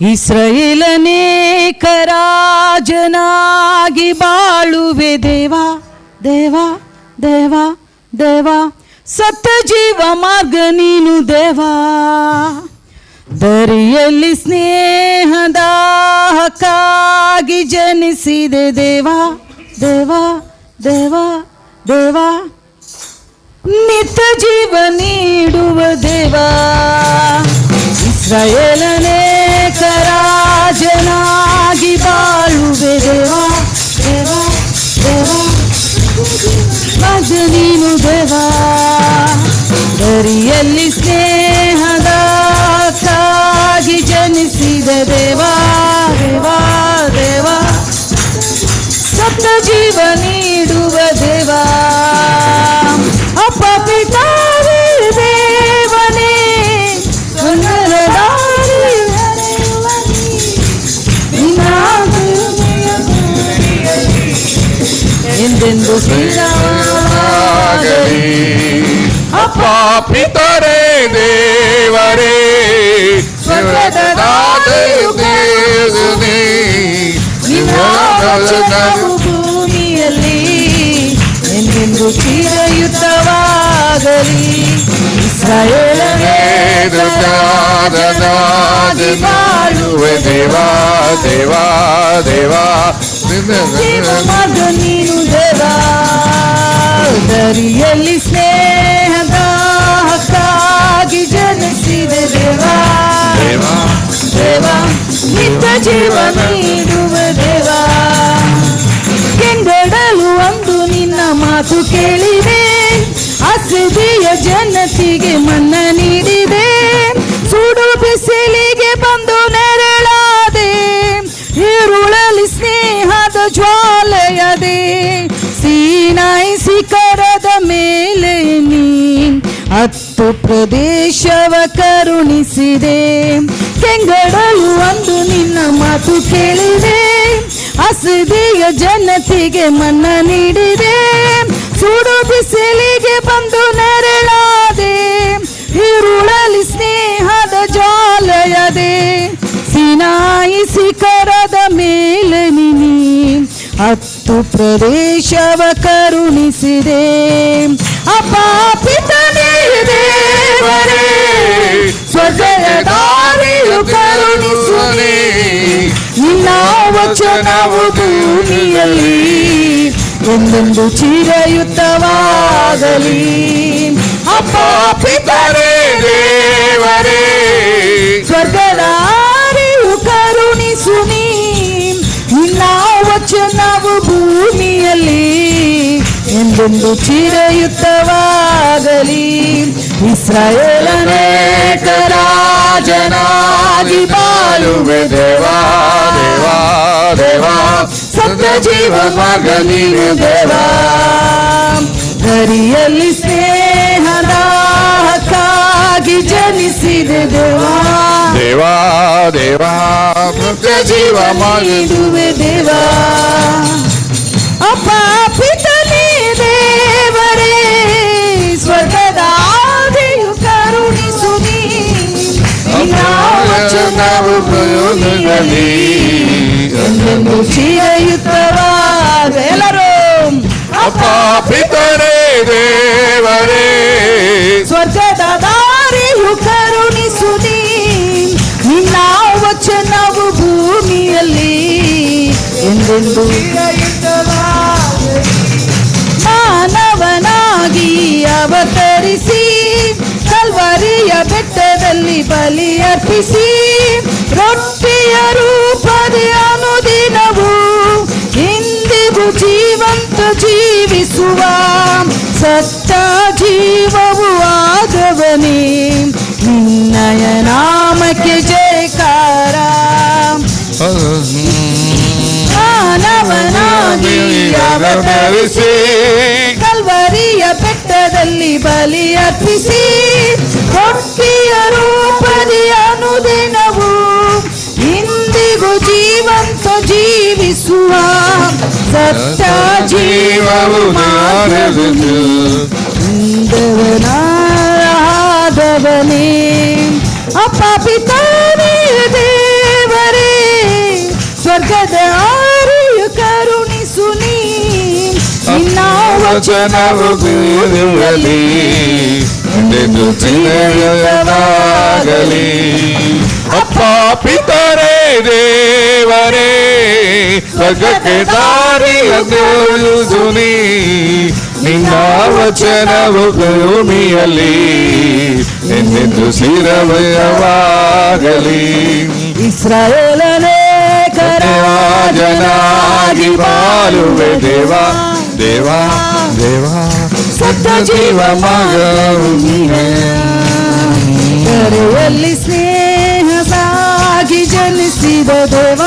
ಇಸ್ರಾಯೇಲನೇಕ ರಾಜನಾಗಿ ಬಾಳುವೆ ದೇವಾ ದೇವಾ ದೇವಾ ದೇವಾ. ಸತ್ಯ ಜೀವ ಮಾರ್ಗ ನೀನು ದೇವ. ದರಿಯಲ್ಲಿ ಸ್ನೇಹದ ಹಕ್ಕಾಗಿ ಜನಿಸಿದೆ ದೇವಾ ದೇವಾ ದೇವಾ ದೇವಾ. ನಿತ್ಯ ಜೀವ ನೀಡುವ ದೇವ. ಇಸ್ರಾಯೇಲನೇಕ ಅಪ್ಪ ಪಿತಾವೇ ದೇವನೇ ಸುಂದರ ದಾರಿ ಹರೆಯುವ ನೀ. ನಿನ್ನ ಕರುಣೆಯ ಗುರಿಯಲ್ಲಿ ಎಂದೆಂದು ಸ್ಥಿರವಾಗಲಿ. ಅಪ್ಪ ಪಿತರೇ ದೇವರೇ ಭೂಮಿಯಲ್ಲಿ ಎಂದೆಂದು ಚಿರಯುತವಾಗಲಿ. ಬಾಳುವೆ ದೇವಾ ದೇವಾ ದೇವಾ. ಮಾರ್ಗ ನೀನು ದೇವಾ. ದರಿಯಲ್ಲಿ ಸ್ನೇಹದ ಜೀವ ನೀಡುವ ದೇವಾ. ಕೆಂಗಡಲು ಒಂದು ನಿನ್ನ ಮಾತು ಕೇಳಿದೆ. ಹಸಿದೆಯ ಜನತಿಗೆ ಮನ್ನ ನೀಡಿದೆ. ಸುಡು ಬಿಸಿಲಿಗೆ ಬಂದು ನೆರಳಾದೆ. ಈರುಳಲಿ ಸ್ನೇಹದ ಜ್ವಾಲೆಯದೆ. ಸೀನಾಯಿ ಶಿಖರದ ಮೇಲೆ ನೀ ಹತ್ತು ಪ್ರದೇಶವ ಕರುಣಿಸಿದೆ. ಕೆಂಗಡಲು ಅಂದು ನಿನ್ನ ಮಾತು ಕೇಳಿದೆ. ಹಸಿದೆಯ ಜನತೆಗೆ ಮನ್ನ ನೀಡಿದೆ. ಸುಡು ಬಿಸಿಲಿಗೆ ಬಂದು ನೆರಳಾದೆ. ಈರುಳಲಿ ಸ್ನೇಹದ ಜಾಲಯದೆ. ಸಿನಾಯಿ ಶಿಖರದ ಮೇಲೆ ನಿನಿ ಹತ್ತು ಪ್ರದೇಶವ ಕರುಣಿಸಿದೆ. ಅಪಾಪಿತ ಪಿತನೇ ದೇವರೇ ದಾರಿಯು ಕರುಣಿಸುವೆ ನಿನ್ನ ವಚನವು ಭೂಮಿಯಲ್ಲಿ ಒಂದೊಂದು ಚಿರಯುತವಾಗಲಿ ಅಪ್ಪ ಪಿತರೇ ದೇವರೇ ಸ್ವರ್ಗದಾರಿಯು ಕರುಣಿಸು ನೀ ನಿನ್ನ ವಚನವು ಭೂಮಿಯಲ್ಲಿ ಎಂದೆಂದು ಚಿರಯುತವಾಗಲಿ ಇಸ್ರಾಯೇಲನೇಕ ರಾಜನಾಗಿ ಬಾಳುವೆ ದೇವಾ ದೇವಾ ದೇವಾ ಸತ್ಯ ಜೀವ ಮಾರ್ಗ ನೀನು ದೇವ ಗರಿಯಲ್ಲಿ ಸ್ನೇಹದ ಹಕ್ಕಾಗಿ ಜನಿಸಿದೆ ದೇವ ದೇವಾ ದೇವಾ ನಿತ್ಯ ಜೀವ ಮಾಡಿ ನೀಡುವೆ ದೇವ ಅಪ್ಪ ವಚನವು ಪ್ರಯೋಗದಲ್ಲಿ ಎಂದೆಂದು ಚಿರಯುತವಾದ ಎಲ್ಲರೂ ಅಪ್ಪ ಪಿತರೇ ದೇವರೇ ಸ್ವರ್ಗದ ದಾರಿಯು ಕರುಣಿಸು ನೀ. ನಿನ್ನ ವಚನವು ಭೂಮಿಯಲ್ಲಿ ಎಂದೆಂದು ಮಾನವನಾಗಿ ಅವತರಿಸಿ ಕಲ್ವರಿಯ ಬೆಟ್ಟದಲ್ಲಿ ಬಲಿ ಅರ್ಪಿಸಿ ರೊಟ್ಟಿಯ ರೂಪದಿ ಅನುದಿನವು ಇಂದಿಗೂ ಜೀವಂತ ಜೀವಿಸುವ ಸತ್ತ ಜೀವವು ಆದವನೇ ನಿನ್ನಯ ನಾಮಕ್ಕೆ ಜಯಕಾರ ಮಾನವನಾಗಿ ಅವತರಿಸಿ ಕಲ್ವರಿಯ ಬೆಟ್ಟದಲ್ಲಿ ಬಲಿ ಅರ್ಪಿಸಿ దేవా సత్య జీవము మానవుడు దేవనారాధవని అపపితాని దేవరే స్వర్గద ఆరియు కరుణిసుని నిన్న వచనవు గురువలి నిన్ను తినగలి ದೇವರೇ ಸ್ವರ್ಗಕ್ಕೆ ದಾರಿಯನ್ನು ನೀ ನಿನ್ನ ವಚನವು ಭೂಮಿಯಲ್ಲಿ ಎಂದೆಂದು ಸ್ಥಿರಮಯವಾಗಲಿ ಇಸ್ರಾಯೇಲನೇ ರಾಜನಾಗಿ ಬಾಳುವೆ ದೇವ ದೇವ ದೇವ ಸತ್ತ ಜೀವ ಮಗನು ನೀನೇ. ജീവദേവ